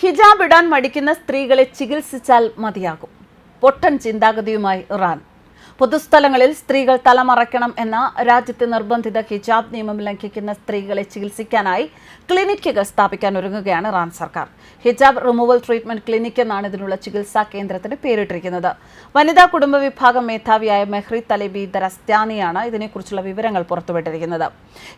ഹിജാബ് ഇടാൻ മടിക്കുന്ന സ്ത്രീകളെ ചികിത്സിച്ചാൽ മതിയാകും. പൊട്ടൻ ചിന്താഗതിയുമായി ഇറാൻ. പൊതുസ്ഥലങ്ങളിൽ സ്ത്രീകൾ തലമറയ്ക്കണം എന്ന രാജ്യത്തെ നിർബന്ധിത ഹിജാബ് നിയമം ലംഘിക്കുന്ന സ്ത്രീകളെ ചികിത്സിക്കാനായി ക്ലിനിക്കുകൾ സ്ഥാപിക്കാൻ ഒരുങ്ങുകയാണ് ഇറാൻ സർക്കാർ. ഹിജാബ് റിമൂവൽ ട്രീറ്റ്മെന്റ് ക്ലിനിക് എന്നാണ് ഇതിനുള്ള ചികിത്സാ കേന്ദ്രത്തിന് പേരിട്ടിരിക്കുന്നത്. വനിതാ കുടുംബ വിഭാഗം മേധാവിയായ മെഹ്രി തലേബി ദരസ്ത്യാനിയാണ് ഇതിനെക്കുറിച്ചുള്ള വിവരങ്ങൾ പുറത്തുവിട്ടിരിക്കുന്നത്.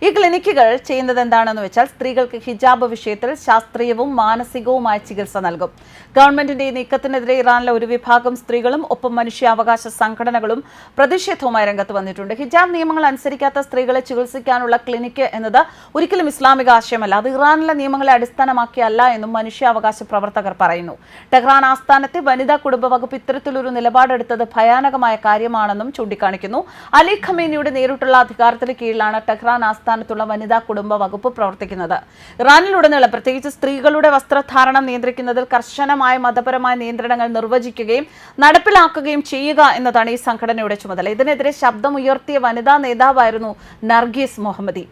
ഈ ക്ലിനിക്കുകൾ ചെയ്യുന്നത് എന്താണെന്ന് വെച്ചാൽ സ്ത്രീകൾക്ക് ഹിജാബ് വിഷയത്തിൽ ശാസ്ത്രീയവും മാനസികവുമായ ചികിത്സ നൽകും. ഗവൺമെന്റിന്റെ ഈ നീക്കത്തിനെതിരെ ഇറാനിലെ ഒരു വിഭാഗം സ്ത്രീകളും ഒപ്പം മനുഷ്യാവകാശ സംഘടനകളും പ്രതിഷേധവുമായി രംഗത്ത് വന്നിട്ടുണ്ട്. ഹിജാബ് നിയമങ്ങൾ അനുസരിക്കാത്ത സ്ത്രീകളെ ചികിത്സിക്കാനുള്ള ക്ലിനിക്ക് എന്നത് ഒരിക്കലും ഇസ്ലാമിക ആശയമല്ല. അത് ഇറാനിലെ നിയമങ്ങളെ അടിസ്ഥാനമാക്കിയല്ല എന്നും മനുഷ്യാവകാശ പ്രവർത്തകർ പറയുന്നു. ടെഹ്റാൻ ആസ്ഥാനത്തെ വനിതാ കുടുംബ വകുപ്പ് ഇത്തരത്തിലൊരു നിലപാടെടുത്തത് ഭയാനകമായ കാര്യമാണെന്നും ചൂണ്ടിക്കാണിക്കുന്നു. അലി ഖമേനിയുടെ നേരിട്ടുള്ള അധികാരത്തിന് കീഴിലാണ് ടെഹ്റാൻ ആസ്ഥാനത്തുള്ള വനിതാ കുടുംബ വകുപ്പ് പ്രവർത്തിക്കുന്നത്. ഇറാനിലുടനീളം പ്രത്യേകിച്ച് സ്ത്രീകളുടെ വസ്ത്രധാരണം നിയന്ത്രിക്കുന്നതിൽ കർശനമായ മതപരമായ നിയന്ത്രണങ്ങൾ നിർവചിക്കുകയും നടപ്പിലാക്കുകയും ചെയ്യുക എന്നതാണ് ഈ സംഘടനയുടെ ചുമതല. ഇതിനെതിരെ ശബ്ദമുയർത്തിയ വനിതാ നേതാവായിരുന്നു നർഗീസ് മുഹമ്മദി.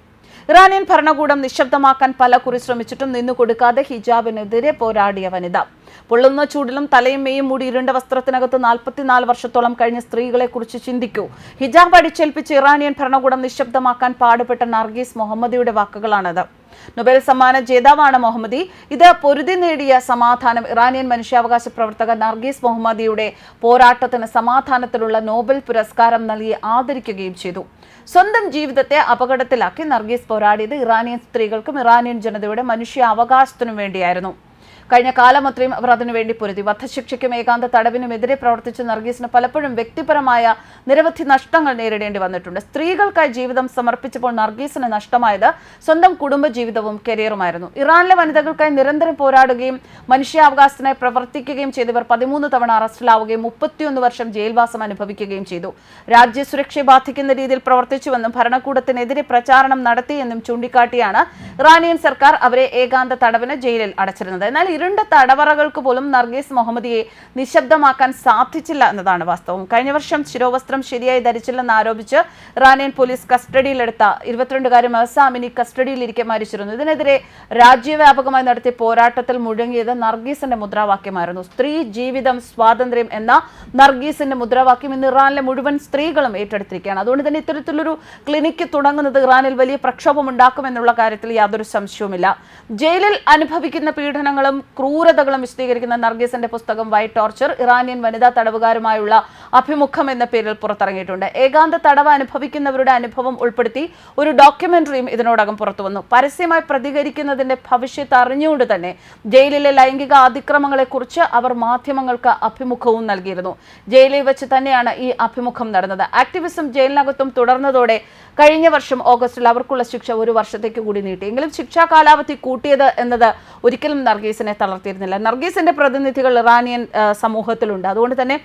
ഇറാനിയൻ ഭരണകൂടം നിശബ്ദമാക്കാൻ പല കുറി ശ്രമിച്ചിട്ടും നിന്നു കൊടുക്കാതെ ഹിജാബിനെതിരെ പോരാടിയ വനിത. പൊള്ളുന്ന ചൂടിലും തലയും മെയ്യും മൂടി ഇരുണ്ട വസ്ത്രത്തിനകത്ത് നാൽപ്പത്തിനാല് വർഷത്തോളം കഴിഞ്ഞ സ്ത്രീകളെ കുറിച്ച് ചിന്തിക്കൂ. ഹിജാബ് അടിച്ചേൽപ്പിച്ച് ഇറാനിയൻ ഭരണകൂടം നിശബ്ദമാക്കാൻ പാടുപെട്ട നർഗീസ് മുഹമ്മദിയുടെ വാക്കുകളാണത്. നൊബേൽ സമ്മാന ജേതാവാണ് മൊഹമ്മദി. ഇത് പൊരുതി നേടിയ സമാധാനം ഇറാനിയൻ മനുഷ്യാവകാശ പ്രവർത്തക നർഗീസ് മുഹമ്മദിയുടെ പോരാട്ടത്തിന് സമാധാനത്തിലുള്ള നോബൽ പുരസ്കാരം നൽകി ആദരിക്കുകയും ചെയ്തു. സ്വന്തം ജീവിതത്തെ അപകടത്തിലാക്കി നർഗീസ് പോരാടിയത് ഇറാനിയൻ സ്ത്രീകൾക്കും ഇറാനിയൻ ജനതയുടെ മനുഷ്യാവകാശത്തിനും വേണ്ടിയായിരുന്നു. കഴിഞ്ഞ കാലം അത്രയും അവർ അതിനുവേണ്ടി പൊരുതി. വധശിക്ഷയ്ക്കും ഏകാന്ത തടവിനുമെതിരെ പ്രവർത്തിച്ച നർഗീസിന് പലപ്പോഴും വ്യക്തിപരമായ നിരവധി നഷ്ടങ്ങൾ നേരിടേണ്ടി വന്നിട്ടുണ്ട്. സ്ത്രീകൾക്കായി ജീവിതം സമർപ്പിച്ചപ്പോൾ നർഗീസിന് നഷ്ടമായത് സ്വന്തം കുടുംബജീവിതവും കരിയറുമായിരുന്നു. ഇറാനിലെ വനിതകൾക്കായി നിരന്തരം പോരാടുകയും മനുഷ്യാവകാശത്തിനായി പ്രവർത്തിക്കുകയും ചെയ്തവർ പതിമൂന്ന് തവണ അറസ്റ്റിലാവുകയും മുപ്പത്തിയൊന്ന് വർഷം ജയിൽവാസം അനുഭവിക്കുകയും ചെയ്തു. രാജ്യസുരക്ഷയെ ബാധിക്കുന്ന രീതിയിൽ പ്രവർത്തിച്ചുവെന്നും ഭരണകൂടത്തിനെതിരെ പ്രചാരണം നടത്തിയെന്നും ചൂണ്ടിക്കാട്ടിയാണ് ഇറാനിയൻ സർക്കാർ അവരെ ഏകാന്ത തടവിന് ജയിലിൽ അടച്ചിരുന്നത്. എന്നാൽ ഇരുണ്ട തടവറകൾക്ക് പോലും നർഗീസ് മുഹമ്മദിയെ നിശബ്ദമാക്കാൻ സാധിച്ചില്ല എന്നതാണ് വാസ്തവം. കഴിഞ്ഞ വർഷം ശിരോവസ്ത്രം ശരിയായി ധരിച്ചില്ലെന്ന് ആരോപിച്ച് റാനിയൻ പോലീസ് കസ്റ്റഡിയിലെടുത്ത ഇരുപത്തിരണ്ടുകാരി മഹസാമിനി കസ്റ്റഡിയിലിരിക്കെ മരിച്ചിരുന്നു. ഇതിനെതിരെ രാജ്യവ്യാപകമായി നടത്തിയ പോരാട്ടത്തിൽ മുഴങ്ങിയത് നർഗീസിന്റെ മുദ്രാവാക്യമായിരുന്നു. സ്ത്രീ ജീവിതം സ്വാതന്ത്ര്യം എന്ന നർഗീസിന്റെ മുദ്രാവാക്യം ഇന്ന് ഇറാനിലെ മുഴുവൻ സ്ത്രീകളും ഏറ്റെടുത്തിരിക്കുകയാണ്. അതുകൊണ്ട് തന്നെ ഇത്തരത്തിലൊരു ക്ലിനിക്ക് തുടങ്ങുന്നത് ഇറാനിൽ വലിയ പ്രക്ഷോഭം ഉണ്ടാക്കുമെന്നുള്ള കാര്യത്തിൽ യാതൊരു സംശയവുമില്ല. ജയിലിൽ അനുഭവിക്കുന്ന പീഡനങ്ങളും ക്രൂരതകളും വിശദീകരിക്കുന്ന നർഗീസിന്റെ പുസ്തകം വൈറ്റ് ടോർച്ചർ ഇറാനിയൻ വനിതാ തടവുകാരുമായുള്ള അഭിമുഖം എന്ന പേരിൽ പുറത്തിറങ്ങിയിട്ടുണ്ട്. ഏകാന്ത തടവ് അനുഭവിക്കുന്നവരുടെ അനുഭവം ഉൾപ്പെടുത്തി ഒരു ഡോക്യുമെന്ററിയും ഇതിനോടകം പുറത്തു വന്നു പരസ്യമായി പ്രതികരിക്കുന്നതിന്റെ ഭവിഷ്യത്ത് അറിഞ്ഞുകൊണ്ട് തന്നെ ജയിലിലെ ലൈംഗിക അതിക്രമങ്ങളെക്കുറിച്ച് അവർ മാധ്യമങ്ങൾക്ക് അഭിമുഖവും നൽകിയിരുന്നു. ജയിലിൽ വെച്ച് തന്നെയാണ് ഈ അഭിമുഖം നടന്നത്. ആക്ടിവിസം ജയിലിനകത്തും തുടർന്നതോടെ കഴിഞ്ഞ വർഷം ഓഗസ്റ്റിൽ അവർക്കുള്ള ശിക്ഷ ഒരു വർഷത്തേക്ക് കൂടി നീട്ടി. എങ്കിലും ശിക്ഷാ കാലാവധി കൂട്ടിയത് എന്നത് ഒരിക്കലും നർഗീസിനെ തളർത്തിയിരുന്നില്ല. നർഗീസിന്റെ പ്രതിനിധികൾ ഇറാനിയൻ സമൂഹത്തിലുണ്ട്. അതുകൊണ്ട് തന്നെ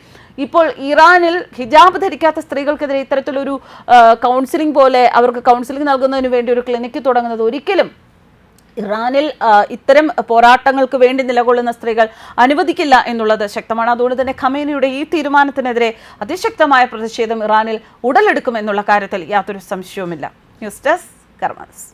ഇപ്പോൾ ഇറാനിൽ ഹിജാബ് ധരിക്കാത്ത സ്ത്രീകൾക്കെതിരെ ഇത്തരത്തിലൊരു കൗൺസിലിംഗ് പോലെ അവർക്ക് കൗൺസിലിംഗ് നൽകുന്നതിന് വേണ്ടി ഒരു ക്ലിനിക്ക് തുടങ്ങുന്നത് ഒരിക്കലും ഇറാനിൽ ഇത്തരം പോരാട്ടങ്ങൾക്ക് വേണ്ടി നിലകൊള്ളുന്ന സ്ത്രീകൾ അനുവദിക്കില്ല എന്നുള്ളത് ശക്തമാണ്. അതുകൊണ്ട് തന്നെ ഖമേനിയുടെ ഈ തീരുമാനത്തിനെതിരെ അതിശക്തമായ പ്രതിഷേധം ഇറാനിൽ ഉടലെടുക്കുമെന്നുള്ള കാര്യത്തിൽ യാതൊരു സംശയവുമില്ല. News desk കർമാനസ്.